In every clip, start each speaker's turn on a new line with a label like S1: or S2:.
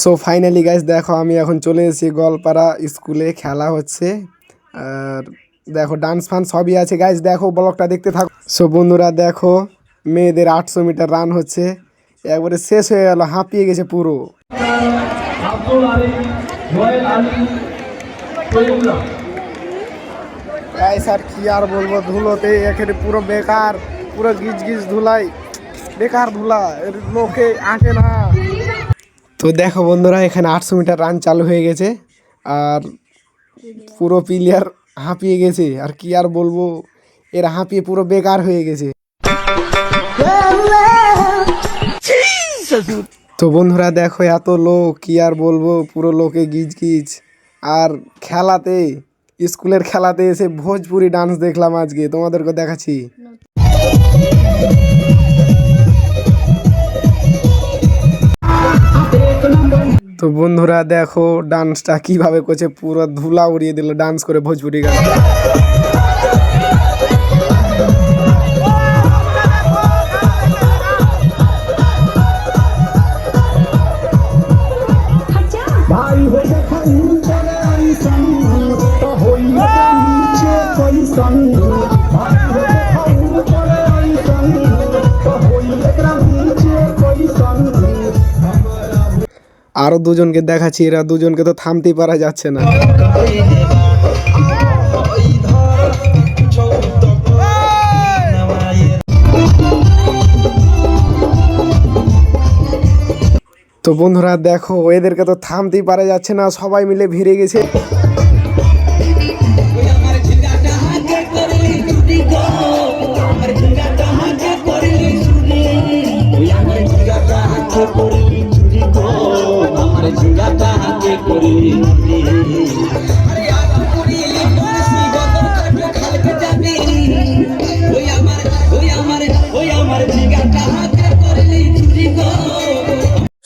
S1: So finally guys দেখো আমি এখন চলে এসেছি গোয়ালপাড়া স্কুলে খেলা হচ্ছে আর দেখো ডান্স ফান সবই আছে গাইজ দেখো ব্লগটা দেখতে থাকো। সো বন্ধুরা দেখো মেয়েদের আটশো মিটার রান হচ্ছে একবারে শেষ হয়ে গেল হাঁপিয়ে গেছে পুরো। আর কি আর বলব ধুলোতে এখানে পুরো বেকার পুরো গিজ গিজ ধুলাই বেকার ধুলা লোকে আঁটে না। তো দেখো বন্ধুরা, এখানে আটশো মিটার রান চালু হয়ে গেছে আর পুরো প্লেয়ার হাঁপিয়ে গেছে। আর কি আর বলব, এরা হাঁপিয়ে পুরো বেকার হয়ে গেছে। তো বন্ধুরা, দেখো এত লোক, কি আর বলব, পুরো লোকে গিজ গিজ আর খেলাতে, স্কুলের খেলাতে এসে ভোজপুরি ডান্স দেখলাম আজকে তোমাদেরকে দেখাচ্ছি। তো বন্ধুরা দেখো ডান্সটা কীভাবে করছে, পুরো ধুলা উড়িয়ে দিল ডান্স করে ভোজপুরি গান।
S2: ভাই
S1: আরও দুজনকে দেখাচ্ছি, এরা দুজনকে তো থামতেই পারা যাচ্ছে না। তো বন্ধুরা দেখো, এদেরকে তো থামতেই পারা যাচ্ছে না, সবাই মিলে ভিড়ে গেছে।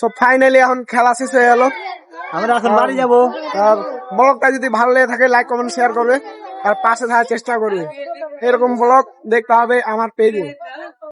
S1: সব ফাইনালি এখন খেলা শেষ হয়ে গেল। আমরা এখন বাড়ি যাব। আর ব্লগটা যদি ভালো লেগে থাকে লাইক কমেন্ট শেয়ার করবে। আর পাশে থাকার চেষ্টা করবে। এরকম ব্লগ দেখতে হবে আমার পেজে